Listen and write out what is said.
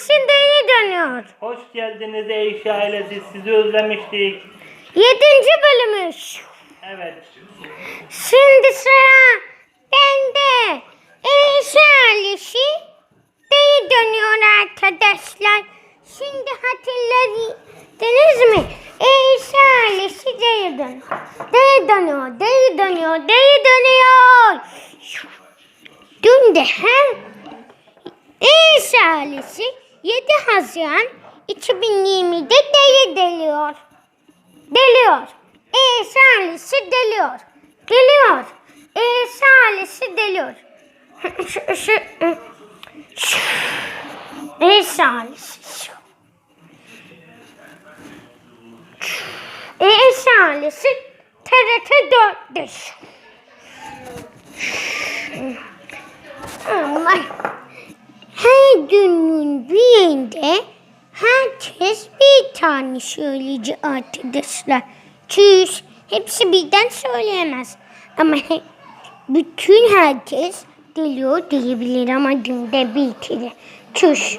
ailesi dayı dönüyor. Hoş geldiniz Eyşe ailesi. Sizi özlemiştik. Yedinci bölümüş. Evet. Şimdi sıra bende. Eşe ailesi dayı dönüyor arkadaşlar. Şimdi hatırladınız mı? Eşe ailesi dayı dönüyor. Dayı dönüyor, dayı dönüyor, dayı dönüyor. Dün de hem Eşe ailesi 7 Haziran 2020'de dayı deliyor. Deliyor. Eşe ailesi deliyor. Deliyor. Eşe ailesi deliyor. şu, şu, şu. Eşe ailesi şu. Eşe ailesi TRT 4'te şu. Her günün birinde herkes bir tane söyleyecek arkadaşlar. Çüş. Hepsi birden söyleyemez. Ama bütün herkes geliyor diyebilir ama günde bir kere. Çüş.